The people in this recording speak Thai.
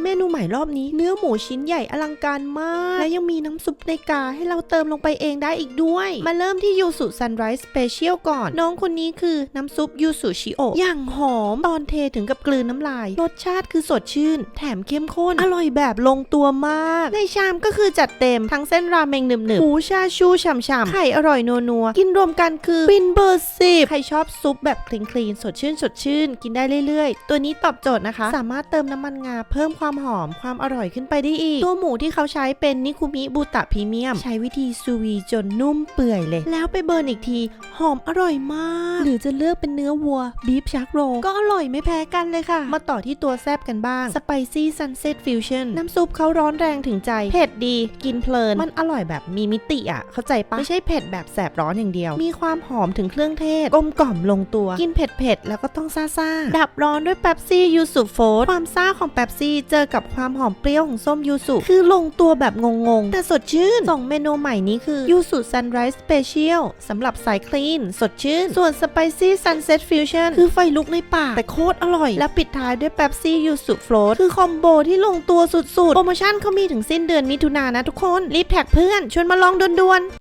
เมนูใหม่รอบนี้เนื้อหมูชิ้นใหญ่อลังการมาก และยังมีน้ำซุปในกาให้เราเติมลงไปเองได้อีกด้วย มาเริ่มที่ยูสุซันไรส์สเปเชียลก่อน น้องคนนี้คือน้ำซุปยูสุชิโอะอย่างหอม ตอนเทถึงกับกลืนน้ำลาย รสชาติคือสดชื่น แถมเข้มข้น อร่อยแบบลงตัวมาก ในชามก็คือจัดเต็มทั้งเส้นราเมงหนึบๆหมูชาชูฉ่ำๆไข่อร่อยนัวๆกินรวมกันคือฟินเบอร์สิบใครชอบซุปแบบคลีนๆสดชื่นสดชื่น กินได้เรื่อยๆ ตัวนี้ตอบโจทย์นะคะ สามารถเติมน้ำมันงาเพิ่มความหอมความอร่อยขึ้นไปได้อีก ตัวหมูที่เขาใช้เป็นนิคุมิบูตะพรีเมียม ใช้วิธีซูวีจนนุ่มเปื่อยเลย แล้วไปเบิร์นอีกที หอมอร่อยมาก หรือจะเลือกเป็นเนื้อวัวบีฟชักโรก็อร่อยไม่แพ้กันเลยค่ะ มาต่อที่ตัวแซบกันบ้างสไปซี่ซันเซ็ตฟิวชั่นน้ำซุปเขาร้อนแรงถึงใจ เผ็ดดี กินเพลิน มันอร่อยแบบมีมิติอะ เข้าใจปะไม่ใช่เผ็ดแบบแสบร้อนอย่างเดียว มีความหอมถึงเครื่องเทศกลมกล่อมลงตัว กินเผ็ดเผ็ดๆแล้วก็ต้องซ่าซ่าดับร้อนด้วยเป๊ปซี่ยูสุโฟสความซ่าของเป๊ปซี่เจอกับความหอมเปรี้ยวของส้มยูสุคือลงตัวแบบงงๆ แต่สดชื่นสองเมนูใหม่นี้คือยูสุซันไรส์สเปเชียลสำหรับสายคลีน สดชื่น ส่วนสไปซี่ซันเซ็ตฟิวชั่นคือไฟลุกในปากแต่โคตรอร่อย และปิดท้ายด้วยเป๊ปซี่ยูสุโฟสคือคอมโบที่ลงตัวสุดๆ โปรโมชั่นเขามีถึงสิ้นเดือนมิถุนายนนะทุกคน รีบแท็กเพื่อนชวนมาลองด่วนๆ